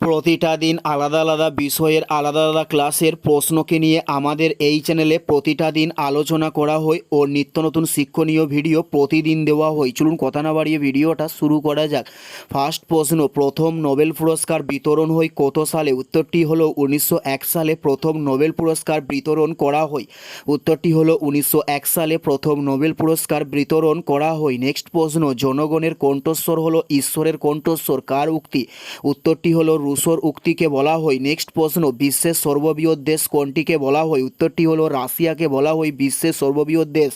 প্রতিটা দিন আলাদা আলাদা বিষয়ের, আলাদা আলাদা ক্লাসের প্রশ্নকে নিয়ে আমাদের এই চ্যানেলে প্রতিটা দিন আলোচনা করা হয় ও নিত্য নতুন শিক্ষণীয় ভিডিও প্রতিদিন দেওয়া হয়। চলুন কথা না বাড়িয়ে ভিডিওটা শুরু করা যাক। ফার্স্ট প্রশ্ন, প্রথম নোবেল পুরস্কার বিতরণ হয় কত সালে? উত্তরটি হলো উনিশশো এক সালে প্রথম নোবেল পুরস্কার বিতরণ করা হয়। উত্তরটি হলো উনিশশো এক সালে প্রথম নোবেল পুরস্কার বিতরণ করা হয়। নেক্সট প্রশ্ন, জনগণের কণ্ঠস্বর হলো ঈশ্বরের কণ্ঠস্বর, কার উক্তি? উত্তরটি হলো রুশোর উক্তিকে বলা হয়, নেক্সট প্রশ্ন, বিশ্বের সর্ববৃহৎ দেশ কোনটিকে বলা হয়? উত্তরটি হলো রাশিয়াকে বলা হয় বিশ্বের সর্ববৃহৎ দেশ।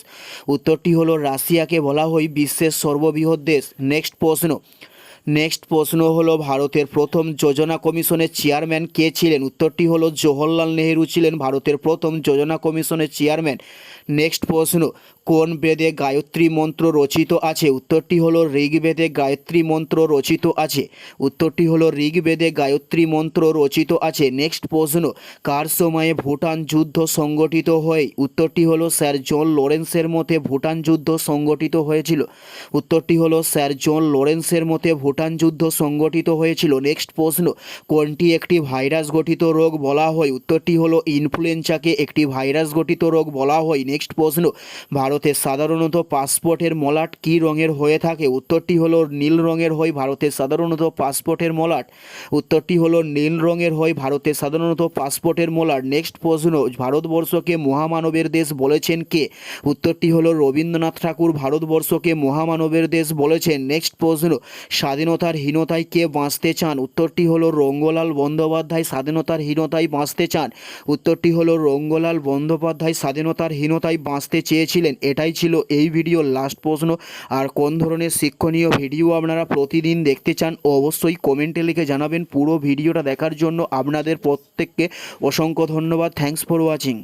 উত্তরটি হলো রাশিয়াকে বলা হয় বিশ্বের সর্ববৃহৎ দেশ। নেক্সট প্রশ্ন নেক্সট প্রশ্ন হলো ভারতের প্রথম যোজনা কমিশনের চেয়ারম্যান কে ছিলেন? উত্তরটি হলো জওহরলাল নেহেরু ছিলেন ভারতের প্রথম যোজনা কমিশনের চেয়ারম্যান। নেক্সট প্রশ্ন, কোন বেদে গায়ত্রী মন্ত্র রচিত আছে? উত্তরটি হলো ঋগ্বেদে গায়ত্রী মন্ত্র রচিত আছে। উত্তরটি হলো ঋগ্বেদে গায়ত্রী মন্ত্র রচিত আছে। নেক্সট প্রশ্ন, কার সময়ে ভুটান যুদ্ধ সংগঠিত হয়? উত্তরটি হলো স্যার জন লরেন্সের মতে ভুটান যুদ্ধ সংগঠিত হয়েছিল। উত্তরটি হলো স্যার জন লরেন্সের মতে ভুটান যুদ্ধ সংগঠিত হয়েছিল। নেক্সট প্রশ্ন, কোনটি একটি ভাইরাস গঠিত রোগ বলা হয়? উত্তরটি হলো ইনফ্লুয়েঞ্জাকে একটি ভাইরাস গঠিত রোগ বলা হয়। নেক্সট প্রশ্ন, ভারতে সাধারণত পাসপোর্টের মলাট কী রঙের হয়ে থাকে? উত্তরটি হলো নীল রঙের হয়, ভারতে সাধারণত পাসপোর্টের মলাট। উত্তরটি হলো নীল রঙের হয়, ভারতে সাধারণত পাসপোর্টের মলাট। নেক্সট প্রশ্ন, ভারতবর্ষকে মহামানবের দেশ বলেছেন কে? উত্তরটি হলো রবীন্দ্রনাথ ঠাকুর, ভারতবর্ষকে মহামানবের দেশ বলেছেন। নেক্সট প্রশ্ন স্বাধীনতার হীনতায় কে বাঁচতে চান? উত্তরটি হলো রঙ্গলাল বন্দ্যোপাধ্যায় স্বাধীনতার হীনতায় বাঁচতে চান। উত্তরটি হলো রঙ্গলাল বন্দ্যোপাধ্যায় স্বাধীনতার হীনতায় বাঁচতে চেয়েছিলেন। এটাই ছিল এই ভিডিওর লাস্ট প্রশ্ন। আর কোন ধরনের শিক্ষণীয় ভিডিও আপনারা প্রতিদিন দেখতে চান, অবশ্যই কমেন্টে লিখে জানাবেন। পুরো ভিডিওটা দেখার জন্য আপনাদের প্রত্যেককে অসংখ্য ধন্যবাদ। Thanks for watching